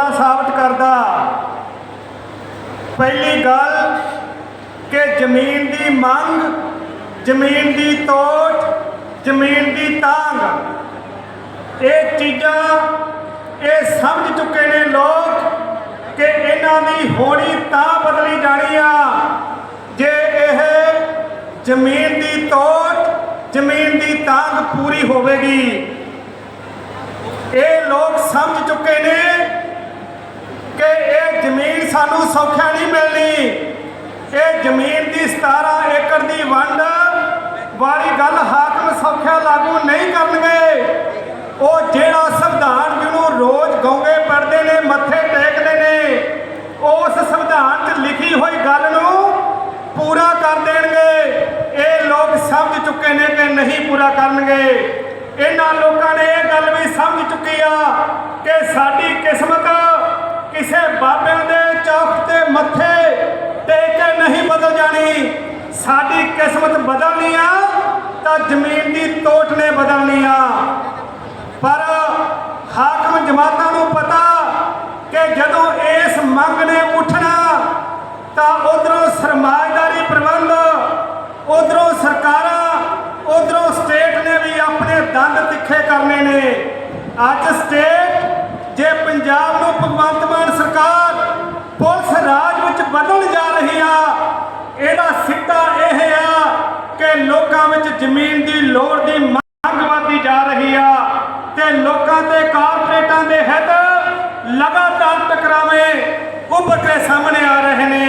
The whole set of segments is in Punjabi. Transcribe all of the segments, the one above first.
ਗੱਲਾਂ ਸਾਬਤ ਕਰਦਾ। ਪਹਿਲੀ ਗੱਲ ਕਿ ਜ਼ਮੀਨ ਦੀ ਮੰਗ, ਜ਼ਮੀਨ ਦੀ ਤੋੜ ਜ਼ਮੀਨ ਦੀ ਤਾਂਗ ਇਹ ਚੀਜ਼ਾਂ, ਇਹ ਸਮਝ ਚੁੱਕੇ ਨੇ ਲੋਕ ਕਿ ਇਹਨਾਂ ਦੀ ਹੋਣੀ ਤਾਂ ਬਦਲੀ ਜਾਣੀ ਆ। ਜੇ ਇਹ ਜ਼ਮੀਨ ਦੀ ਤੋੜ ਜ਼ਮੀਨ ਦੀ ਤਾਂਗ ਪੂਰੀ ਹੋਵੇਗੀ, ਇਹ ਲੋਕ ਸਮਝ ਚੁੱਕੇ ਨੇ ਸਾਨੂੰ ਸੌਖਿਆ ਨਹੀਂ ਮਿਲਣੀ ਇਹ ਜ਼ਮੀਨ ਦੀ 17 ਏਕੜ ਦੀ ਵੰਡ ਵਾਲੀ ਗੱਲ ਹਾਕਮ ਸੌਖਿਆ ਲਾਗੂ ਨਹੀਂ ਕਰਨਗੇ। ਉਹ ਜਿਹੜਾ ਸੰਵਿਧਾਨ ਜਿਹਨੂੰ ਰੋਜ਼ ਗੌਂਗੇ ਪੜਦੇ ਨੇ, ਮੱਥੇ ਟੇਕਦੇ ਨੇ ਉਸ ਸੰਵਿਧਾਨ 'ਚ ਲਿਖੀ ਹੋਈ ਗੱਲ ਨੂੰ ਪੂਰਾ ਕਰ ਦੇਣਗੇ। ਇਹ ਲੋਕ ਸਮਝ ਚੁੱਕੇ ਨੇ ਕਿ ਨਹੀਂ ਪੂਰਾ ਕਰਨਗੇ। ਇਹਨਾਂ ਲੋਕਾਂ ਨੇ ਇਹ ਗੱਲ ਵੀ ਸਮਝ ਚੁੱਕੀ ਆ ਕਿ ਸਾਡੀ ਕਿਸਮਤ ਕਿਸੇ ਬਾਬਿਆਂ ਦੇ ਸਾਡੀ ਕਿਸਮਤ ਬਦਲਣੀ ਆ, ਤਾਂ ਜ਼ਮੀਨ ਦੀ ਤੋਟ ਨੇ ਬਦਲਣੀ ਆ। ਪਰ ਹਾਕਮ ਜਮਾਤਾਂ ਨੂੰ ਪਤਾ ਕਿ ਜਦੋਂ ਇਸ ਮੰਗ ਨੇ ਉੱਠਣਾ, ਤਾਂ ਉਧਰੋਂ ਸਰਮਾਇਦਾਰੀ ਪ੍ਰਬੰਧ, ਉਧਰੋਂ ਸਰਕਾਰਾਂ, ਉਧਰੋਂ ਸਟੇਟ ਨੇ ਵੀ ਆਪਣੇ ਦੰਦ ਤਿੱਖੇ ਕਰਨੇ ਨੇ। ਅੱਜ ਸਟੇਟ, ਜੇ ਪੰਜਾਬ ਨੂੰ ਭਗਵੰਤ ਮਾਨ ਸਰਕਾਰ ਪੁਲਿਸ ਰਾਜ ਵਿੱਚ ਬਦਲਣ ਜਾ ਰਹੀ ਆ ਇਹਦਾ ਸਿੱਟਾ ਇਹ ਆ ਕਿ ਲੋਕਾਂ ਵਿੱਚ ਜ਼ਮੀਨ ਦੀ ਲੋੜ ਦੀ ਮੰਗ ਵਧਦੀ ਜਾ ਰਹੀ ਆ ਤੇ ਲੋਕਾਂ ਤੇ ਕਾਰਪੋਰੇਟਾਂ ਦੇ ਹਿੱਤ ਲਗਾਤਾਰ ਟਕਰਾਵੇਂ ਉੱਭਰ ਕੇ ਸਾਹਮਣੇ ਆ ਰਹੇ ਨੇ।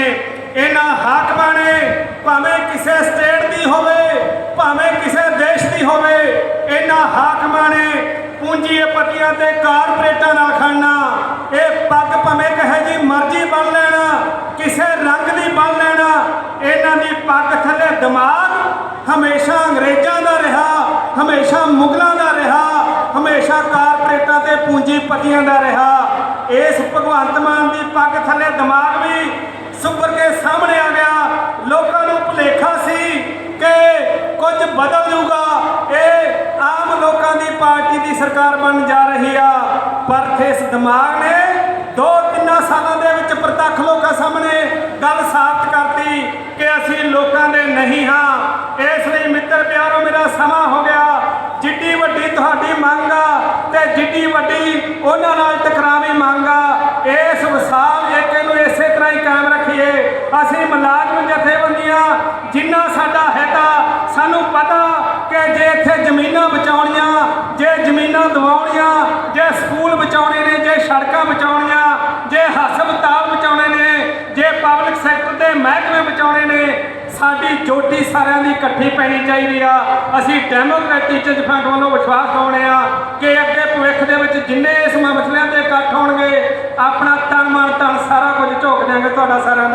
ਇਹਨਾਂ ਹਾਕਮਾਂ ਨੇ ਭਾਵੇਂ ਕਿਸੇ ਸਟੇਟ ਦੀ ਹੋਵੇ, ਭਾਵੇਂ ਕਿਸੇ ਦੇਸ਼ ਦੀ ਹੋਵੇ, ਇਹਨਾਂ ਹਾਕਮਾਂ ਨੇ ਪੂੰਜੀਪਤੀਆਂ ਤੇ ਕਾਰਪੋਰੇਟਾਂ ਨਾਲ ਖੜਨਾ, ਇਹ ਪੱਗ ਭਾਵੇਂ ਕਹੇ ਜੀ ਮਰਜ਼ੀ ਬਣ ਲੈਣਾ, ਕਿਸੇ ਰੰਗ ਦੀ ਬਣ ਲੈਣਾ, ਇਹਨਾਂ ਦੀ ਪੱਗ ਥੱਲੇ ਦਿਮਾਗ ਹਮੇਸ਼ਾ ਅੰਗਰੇਜ਼ਾਂ ਦਾ ਰਿਹਾ, ਹਮੇਸ਼ਾ ਮੁਗਲਾਂ ਦਾ ਰਿਹਾ, ਹਮੇਸ਼ਾ ਕਾਰਪੋਰੇਟਾਂ ਤੇ ਪੂੰਜੀਪਤੀਆਂ ਦਾ ਰਿਹਾ। ਇਸ ਭਗਵੰਤ ਮਾਨ ਦੀ ਪੱਗ ਥੱਲੇ ਦਿਮਾਗ ਵੀ ਸੁੱਪਰ ਕੇ ਸਾਹਮਣੇ ਆ ਗਿਆ। ਲੋਕਾਂ ਨੂੰ ਭੁਲੇਖਾ ਸੀ ਕਿ ਕੁਝ ਬਦਲ ਜਾਊਗਾ। ਇਹ ਆਮ ਲੋਕਾਂ ਦੀ ਪਾਰਟੀ ਦੀ ਸਰਕਾਰ ਬਣ ਜਾ ਰਹੀ ਆ। ਪਰ ਇਸ ਦਿਮਾਗ ਨੇ ਦੋ ਤਿੰਨਾਂ ਸਾਲਾਂ ਦੇ ਵਿੱਚ ਪ੍ਰਤੱਖ ਲੋਕਾਂ ਸਾਹਮਣੇ ਗੱਲ ਸਾਫ਼ ਕਰਤੀ ਕਿ ਅਸੀਂ ਲੋਕਾਂ ਦੇ ਨਹੀਂ ਹਾਂ। ਸਮਾਂ ਹੋ ਗਿਆ। ਜਿੱਡੀ ਵੱਡੀ ਤੁਹਾਡੀ ਮੰਗ ਆ ਤੇ ਜਿੱਡੀ ਵੱਡੀ ਉਹਨਾਂ ਨਾਲ ਟਕਰਾਵੀ ਮੰਗ ਆ। ਇਸ ਵਿਸਾਲ ਏਕੇ ਨੂੰ ਇਸੇ ਤਰ੍ਹਾਂ ਹੀ ਕਾਇਮ ਰੱਖੀਏ। ਅਸੀਂ ਮੁਲਾਜ਼ਮ ਜਥੇਬੰਦੀਆਂ ਜਿੰਨਾ ਸਾਡਾ ਹਿੱਤਾ ਸਾਨੂੰ ਪਤਾ ਕਿ ਜੇ ਇੱਥੇ ਜ਼ਮੀਨਾਂ ਬਚਾਉਣੀਆਂ, ਜੇ ਜ਼ਮੀਨਾਂ ਦਿਵਾਉਣੀਆਂ, ਜੇ ਸਕੂਲ ਬਚਾਉਣੇ ਨੇ, ਜੇ ਸੜਕਾਂ ਬਚਾਉਣੀਆਂ ਜੇ ਹਸਪਤਾਲ ਬਚਾਉਣੇ ਨੇ ਜੇ ਪਬਲਿਕ ਸੈਕਟਰ ਦੇ ਮਹਿਕਮੇ ਬਚਾਉਣੇ ਨੇ ਸਾਡੀ ਜੋਟੀ ਸਾਰਿਆਂ ਦੀ ਇਕੱਠੀ ਪੈਣੀ ਚਾਹੀਦੀ ਆ। ਅਸੀਂ ਡੈਮੋਕ੍ਰੈਟਿਕ ਟੀਚਰਸ ਫਰੰਟ ਵੱਲੋਂ ਵਿਸ਼ਵਾਸ ਦਿਵਾਉਂਦੇ ਆ ਕਿ ਅੱਗੇ ਭਵਿੱਖ ਦੇ ਵਿੱਚ ਜਿੰਨੇ ਇਸ ਮਸਲਿਆਂ ਤੇ ਇਕੱਠ ਹੋਣਗੇ, ਆਪਣਾ ਤਨ ਮਨ ਧਨ ਸਾਰਾ ਕੁਝ ਝੋਕ ਦਿਆਂਗੇ ਤੁਹਾਡਾ ਸਾਰਿਆਂ ਦਾ।